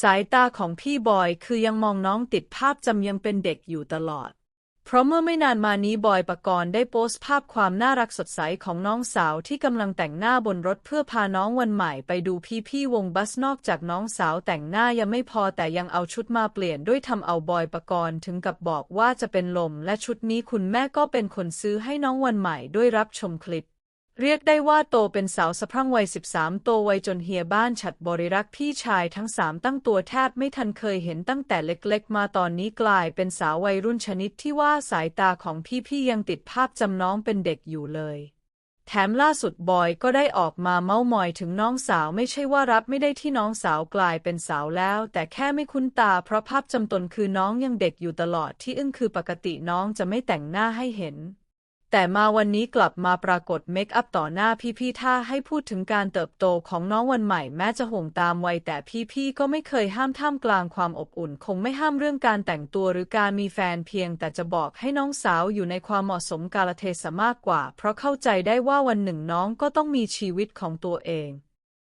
สายตาของพี่บอยคือยังมองน้องติดภาพจำยังเป็นเด็กอยู่ตลอด เพราะเมื่อไม่นานมานี้บอยปกรณ์ได้โพสต์ภาพความน่ารักสดใสของน้องสาวที่กำลังแต่งหน้าบนรถเพื่อพาน้องวันใหม่ไปดูพี่ๆวงบัสนอกจากน้องสาวแต่งหน้ายังไม่พอแต่ยังเอาชุดมาเปลี่ยนด้วยทำเอาบอยปกรณ์ถึงกับบอกว่าจะเป็นลมและชุดนี้คุณแม่ก็เป็นคนซื้อให้น้องวันใหม่ด้วยรับชมคลิป เรียกได้ว่าโตเป็นสาวสะพรั่งวัย 13 โตไวจนเฮียบ้านฉัดบริรักษ์พี่ชายทั้งสามตั้งตัวแทบไม่ทันเคยเห็นตั้งแต่เล็กๆ มาตอนนี้กลายเป็นสาววัยรุ่นชนิดที่ว่าสายตาของพี่ๆ ยังติดภาพจำน้องเป็นเด็กอยู่เลย แถมล่าสุดบอยก็ได้ออกมาเม้ามอยถึงน้องสาวไม่ใช่ว่ารับไม่ได้ที่น้องสาวกลายเป็นสาวแล้ว แต่แค่ไม่คุ้นตาเพราะภาพจำตนคือน้องยังเด็กอยู่ตลอดที่อึ้งคือปกติน้องจะไม่แต่งหน้าให้เห็น แต่มาวันนี้กลับมาปรากฏเมคอัพต่อหน้าพี่ๆ ถ้าให้พูดถึงการเติบโตของน้องวันใหม่แม้จะห่วงตามวัยแต่พี่ๆ ก็ไม่เคยห้ามท่ามกลางความอบอุ่น คงไม่ห้ามเรื่องการแต่งตัวหรือการมีแฟนเพียง แต่จะบอกให้น้องสาวอยู่ในความเหมาะสมกาลเทศะมากกว่า เพราะเข้าใจได้ว่าวันหนึ่งน้องก็ต้องมีชีวิตของตัวเอง